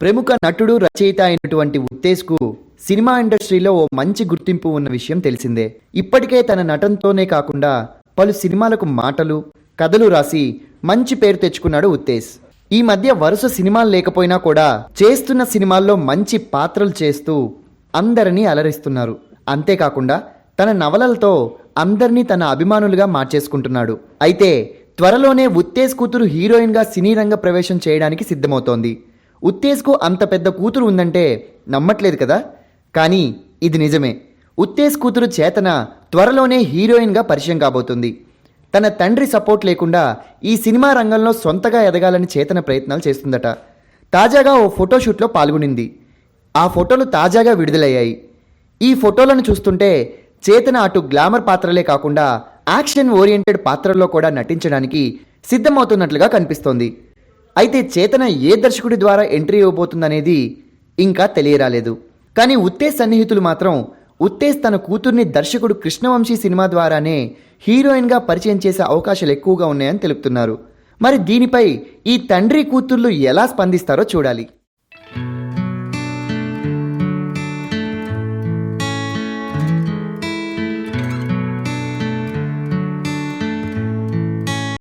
ప్రముఖ నటుడు రచయిత అయినటువంటి ఉత్తేజ్కు సినిమా ఇండస్ట్రీలో ఓ మంచి గుర్తింపు ఉన్న విషయం తెలిసిందే. ఇప్పటికే తన నటనతోనే కాకుండా పలు సినిమాలకు మాటలు కథలు రాసి మంచి పేరు తెచ్చుకున్నాడు ఉత్తేజ్. ఈ మధ్య వరుస సినిమాలు లేకపోయినా కూడా చేస్తున్న సినిమాల్లో మంచి పాత్రలు చేస్తూ అందరినీ అలరిస్తున్నారు. అంతేకాకుండా తన నవలలతో అందరినీ తన అభిమానులుగా మార్చేసుకుంటున్నాడు. అయితే త్వరలోనే ఉత్తేజ్ కూతురు హీరోయిన్గా సినీ రంగ ప్రవేశం చేయడానికి సిద్ధమవుతోంది. ఉత్తేజ్కు అంత పెద్ద కూతురు ఉందంటే నమ్మట్లేదు కదా? కానీ ఇది నిజమే. ఉత్తేజ్ కూతురు చేతన త్వరలోనే హీరోయిన్గా పరిచయం కాబోతుంది. తన తండ్రి సపోర్ట్ లేకుండా ఈ సినిమా రంగంలో సొంతగా ఎదగాలని చేతన ప్రయత్నాలు చేస్తుందట. తాజాగా ఓ ఫోటోషూట్లో పాల్గొనింది. ఆ ఫోటోలు తాజాగా విడుదలయ్యాయి. ఈ ఫోటోలను చూస్తుంటే చేతన అటు గ్లామర్ పాత్రలే కాకుండా యాక్షన్ ఓరియంటెడ్ పాత్రల్లో కూడా నటించడానికి సిద్ధమవుతున్నట్లుగా కనిపిస్తోంది. అయితే చేతన ఏ దర్శకుడి ద్వారా ఎంట్రీ ఇవ్వబోతుందనేది ఇంకా తెలియరాలేదు. కానీ ఉత్తేజ్ సన్నిహితులు మాత్రం ఉత్తేజ్ తన కూతుర్ని దర్శకుడు కృష్ణవంశీ సినిమా ద్వారానే హీరోయిన్గా పరిచయం చేసే అవకాశాలు ఎక్కువగా ఉన్నాయని తెలుపుతున్నారు. మరి దీనిపై ఈ తండ్రి కూతుర్లు ఎలా స్పందిస్తారో చూడాలి.